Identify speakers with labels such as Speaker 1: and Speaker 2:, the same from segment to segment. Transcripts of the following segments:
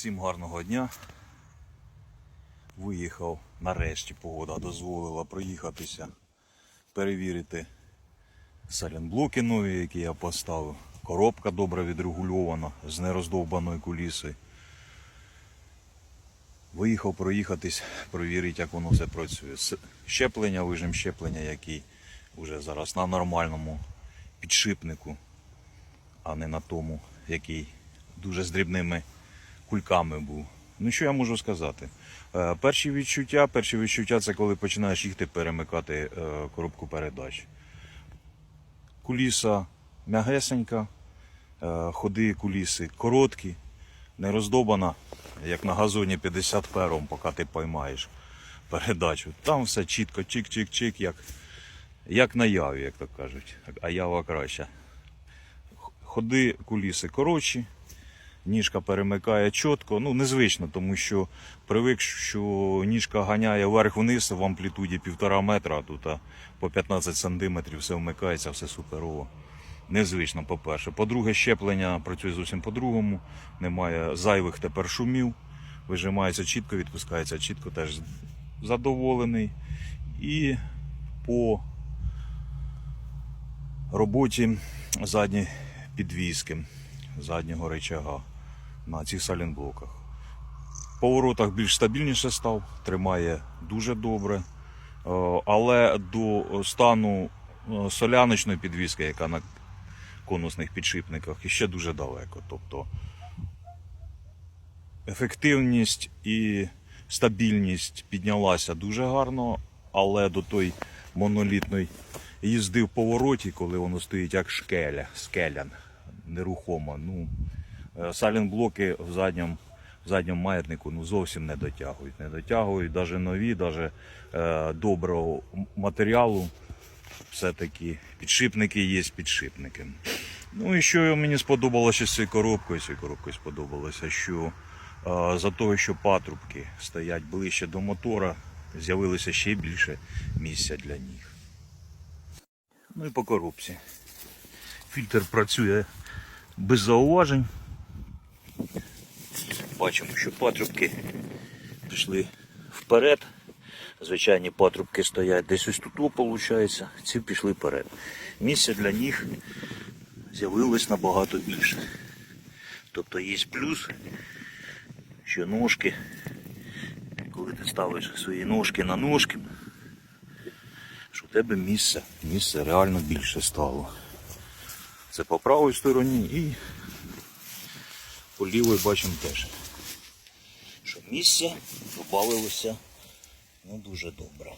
Speaker 1: Всім гарного дня. Виїхав нарешті погода дозволила проїхатися, перевірити салінблоки нові, які я поставив. Коробка добре відрегульована з нероздовбаною кулісою. Виїхав проїхатись, провірити, як воно все працює. Щеплення, вижим щеплення, який вже зараз на нормальному підшипнику, а не на тому, який дуже з дрібними кульками був. Ну що я можу сказати? Е, Перші відчуття, перші відчуття це коли починаєш їхати перемикати е, коробку передач. Куліса м'ягесенька, е, ходи куліси короткі, не роздобана, як на газоні 50 пером, поки ти поймаєш передачу. Там все чітко, чик-чик-чик, як, як на яві, як то кажуть. А ява краща. Ходи куліси коротші, ніжка перемикає чітко. Ну, незвично, тому що привик, що ніжка ганяє вверх-вниз в амплітуді півтора метра, а тут по 15 сантиметрів все вмикається, все суперово. Незвично, по-перше. По-друге, щеплення працює зовсім по-другому. Немає зайвих тепер шумів. Вижимається чітко, відпускається чітко, теж задоволений. І по роботі задньої підвіски, заднього речага на цих салінблоках. В поворотах більш стабільніше став, тримає дуже добре. Е, Але до стану е, соляночної підвіски, яка на конусних підшипниках, ще дуже далеко. Тобто ефективність і стабільність піднялася дуже гарно, але до той монолітної їзди в повороті, коли воно стоїть як шкеля, скелян, нерухомо. Ну, е, салінблоки в задньому, в задньому маятнику ну, зовсім не дотягують. Не дотягують навіть нові, навіть е, доброго матеріалу. Все-таки підшипники є підшипники. Ну і що мені сподобалося з цією коробкою, цією коробкою сподобалося, що е, за того, що патрубки стоять ближче до мотора, з'явилося ще більше місця для них. Ну і по коробці. Фільтр працює без зауважень. Бачимо, що патрубки пішли вперед. Звичайні патрубки стоять десь ось тут, виходить, ці пішли вперед. Місця для них з'явилось набагато більше. Тобто є плюс, що ножки, коли ти ставиш свої ножки на ножки, що в тебе місце, місце реально більше стало. Це по правій стороні і по лівій бачимо теж, що місце добавилося не дуже добре.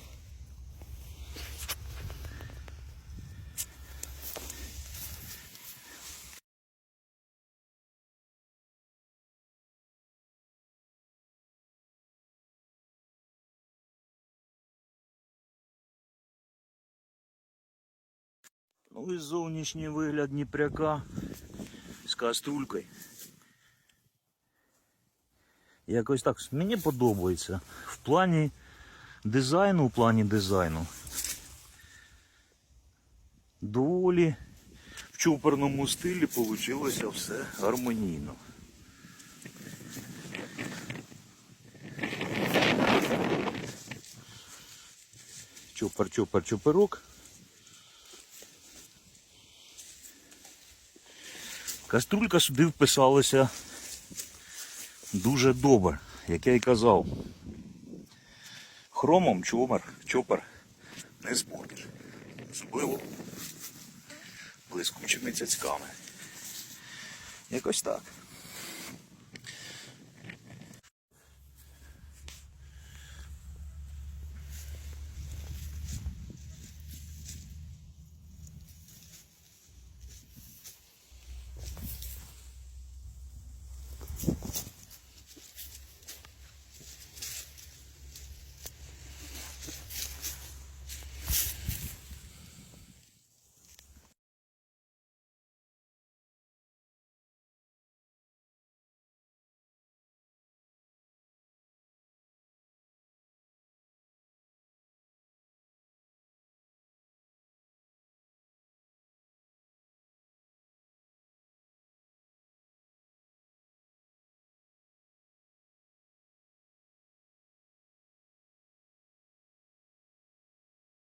Speaker 1: Ну і зовнішній вигляд Дніпряка з каструлькою. Якось так мені подобається. В плані дизайну, в плані дизайну. Доволі в чоперному стилі вийшло все гармонійно. Чопер, чопер, чоперок. Каструлька сюди вписалася дуже добре, як я й казав. Хромом чомер, чопер не зможеш. Особливо блискучими цяцьками. Якось так.